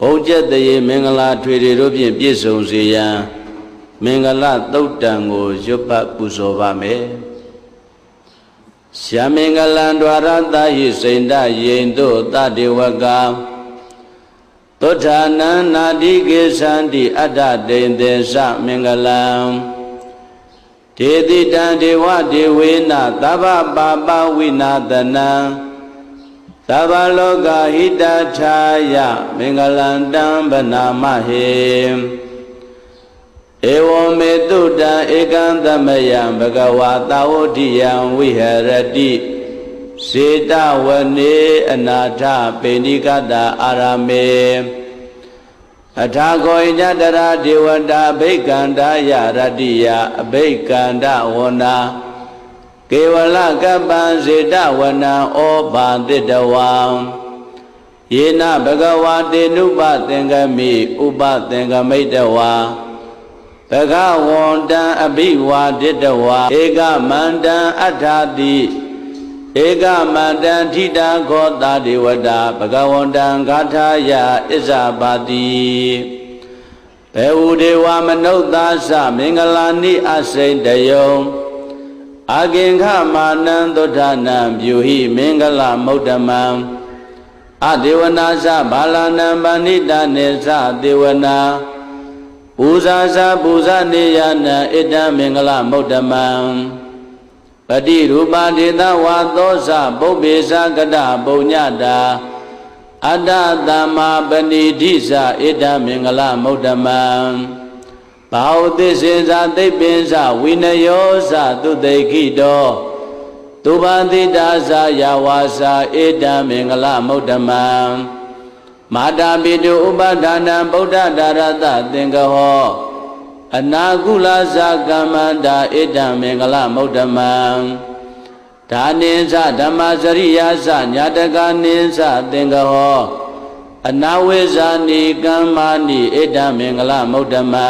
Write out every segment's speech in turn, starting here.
ဘုံကျက်တရေမင်္ဂလာထွေတွေတို့ဖြင့်ပြည့်စုံစေရန်မင်္ဂလာသုတ်တံကိုရွတ်ပတ်ပူဇော်ပါမယ်ရှာမင်္ဂလံ द्वार တာဟိစိန္ဒယိန်တို့တတေဝကသုဋ္ဌာနံနာတိကေသန္တိအတ္တတိန်သေသမင်္ဂလံဒေတိတံဒေဝဒေဝေနသဗ္ဗပါပဝိနာတနံ သဗ္ဗလောကဟိတထာယမင်္ဂလံတံဗနာမဟေဧဝမေတုတံဧကံသမယံဘဂဝါတာဝတိယံဝိဟရတိစေတဝနေအနာထပေဏိကတာအာရမေအထာခောညတရာဒေဝတာအဘိကန္တာယရတ္တိယအဘိကန္တဝနာ ကေဝလကပ္ပံစေတဝနံဩဘာတိတဝံယေနဘဂဝါတေနုပသင်္ကမိဥပသင်္ကမိတဝါဘဂဝန္တံအဘိဝါဒိတဝါဧကမန္တံအထာတိဧကမန္တံထိတာခောတာဒေဝတာဘဂဝန္တံဂါထာယဣဇာပါတိဘေဝဒေဝမနုဿာသမင်္ဂလာနိအစိန်တယုံ အာကင်္ခမာနံသုဒ္ဓနာပြုဟိမင်္ဂလမௌတမံအဒေဝနာသဘာလနံပဏိတနေသဒေဝနာပူဇာသပူဇာနေယနာဣတံမင်္ဂလမௌတမံပတိရူပဒေသဝါသောသပုပ္ပေသကတပုံညတာအတ္တသမ္မာပဏိဓိသဣတံမင်္ဂလမௌတမံ ဘာဝသစ္စေသာသိပ္ပင်္စဝိနယောသသုတေခိတောသူပါတိတာသာယဝါစာဧတံမင်္ဂလမௌတမံမာတာပိတုဥပဒါနံဗုဒ္ဓဒါရတသင်္ကဟောအနာကုလဇာကမ္မန္တာဧတံမင်္ဂလမௌတမံဒါနိသဓမ္မစရိယာသညာတကနိသသင်္ကဟောအနာဝိဇာနိကမ္မာနိဧတံမင်္ဂလမௌတမံ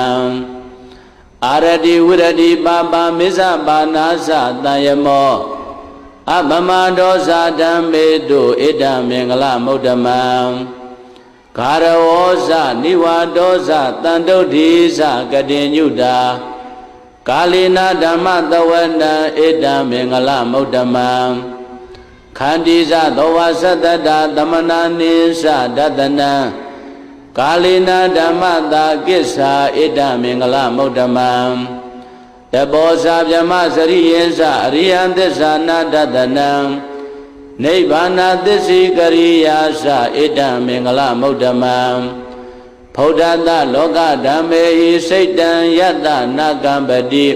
အာရတိဝရတိပါပါမိစ္ဆပါနာသတံယမောအပမဒောဇာဓမ္မေတုဣဒံမင်္ဂလမௌတမံဂါရဝောဇနိဝါဒောဇတန်တုဋ္ဌိဇကတိညုတာကာလိနာဓမ္မတဝနံဣဒံမင်္ဂလမௌတမံခန္တီဇသောဝသတ္တတာသမနာနိသဒတနံ ကာလိနာဓမ္မတာကိစ္ဆာဣဒံမင်္ဂလမௌတမံတဘောဇာဗျမစရိယေသအရိယံသစ္စာနာဒတနံနိဗ္ဗာနသစ္စိကရိယာသဣဒံမင်္ဂလမௌတမံဖௌဒတလောကဓမ္မေဟိစိတ်တံယတ္တနာကံပတိ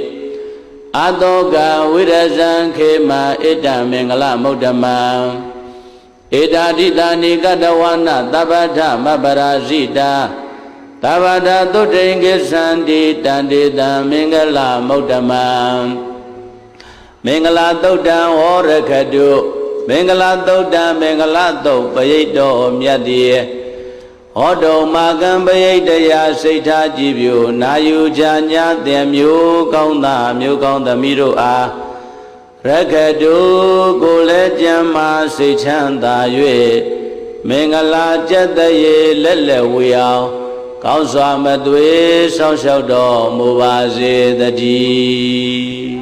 အတောကဝိရဇံခေမဣဒံမင်္ဂလမௌတမံ ဧတာတိတာနိကတဝနာတပ္ပထမပရာဇိတာသဗ္ဗတာသုတိင်္ဂသန္တိတန္တိတံမင်္ဂလမௌတမံမင်္ဂလာသုတ်တံဟောရခတုမင်္ဂလာသုတ်တံမင်္ဂလာသုတ်ပရိတ်တော်မြတ်တည်းဟောတုံမာကံပရိတ်တရားစိတ်ထားကြည်ပြူနာယူချာညာတင်မျိုးကောင်းသားမျိုးကောင်းသမီးတို့အား ရခတုကိုလည်းကြံမာစိတ်ချမ်းသာ၍မင်္ဂလာကြက်တရေလက်လက်ဝေအောင်ကောင်းစွာမသွေဆောင်းလျှောက်တော်မူပါစေတည်း